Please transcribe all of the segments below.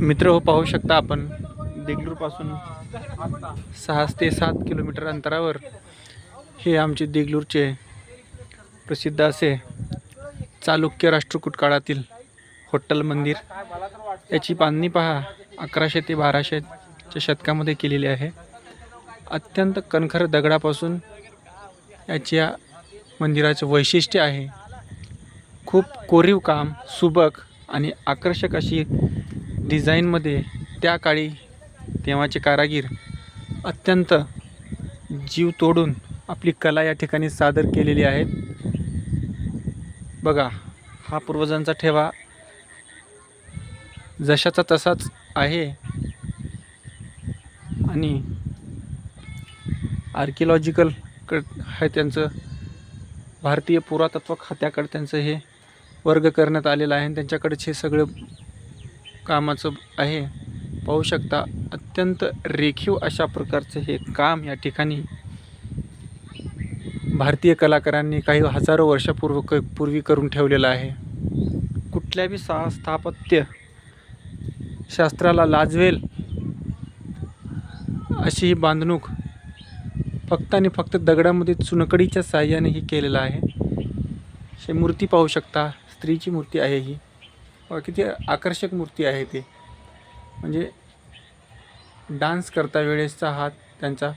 मित्र हो पाहू शकता आपण. देगलूरपासून सहा ते सात किलोमीटर अंतरावर हे आमचे देगलूरचे प्रसिद्ध असे चालुक्य राष्ट्रकूट काळातील होट्टल मंदिर. याची बांधणी पहा अकराशे ते बाराशेच्या शतकामध्ये केलेली आहे. अत्यंत कणखर दगडापासून याच्या मंदिराचं वैशिष्ट्य आहे. खूप कोरीव काम सुबक आणि आकर्षक अशी डिझाईनमध्ये त्या काळी तेव्हाचे कारागीर अत्यंत जीव तोडून आपली कला या ठिकाणी सादर केलेली आहे. बघा हा पूर्वजांचा ठेवा जशाचा तसाच आहे. आणि आर्किओलॉजिकल क आहे त्यांचं. भारतीय पुरातत्व खात्याकडे त्यांचं हे वर्ग करण्यात आलेला आहे आणि त्यांच्याकडेच हे सगळं कामाचं आहे. पाहू शकता अत्यंत रेखीव अशा प्रकारचं हे काम या ठिकाणी भारतीय कलाकारांनी काही हजारो वर्षापूर्व क पूर्वी करून ठेवलेलं आहे. कुठल्याही सा स्थापत्य शास्त्राला लाजवेल अशी ही बांधणूक फक्त आणि फक्त दगडामध्ये चुनकडीच्या साह्याने ही केलेलं आहे. हे मूर्ती पाहू शकता. स्त्रीची मूर्ती आहे ही. किती आकर्षक मूर्ती आहे ती. म्हणजे डान्स करता वेळेसचा हात त्यांचा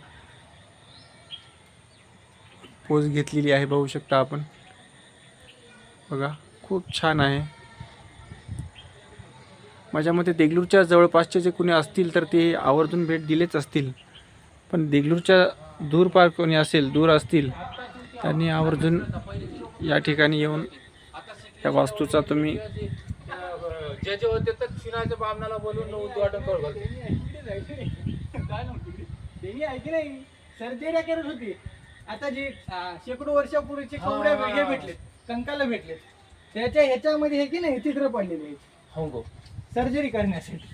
पोज घेतलेली आहे बघू शकता आपण. बघा खूप छान आहे. माझ्या मते देगलूरच्या जवळपासचे जे कोणी असतील तर ते आवर्जून भेट दिलेच असतील. पण देगलूरच्या दूर पार कोणी असेल दूर असतील त्यांनी आवर्जून या ठिकाणी येऊन या वास्तूचा तुम्ही जे जे होते तर शिनाच्या बामणाला बोलून उद्घाटन करू घालते. त्यांनी ऐकली नाही. सर्जऱ्या करत होती. आता जे शेकडो वर्षापूर्वीचे कवड्या हा. वेगळे भेटलेत कंकाला भेटलेत. त्याच्या ह्याच्यामध्ये हे की नाही चित्र पडलेले आहेत हो हो. सर्जरी करण्यासाठी.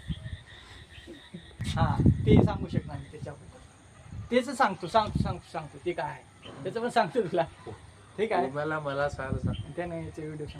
हा ते सांगू शकणार मी त्याच्याबद्दल. तेच सांगतो सांगतो सांगतो सांगतो. ते काय आहे? त्याचं पण सांगतो तुला. ठीक आहे. मला मला सांग त्याने याचे व्हिडिओ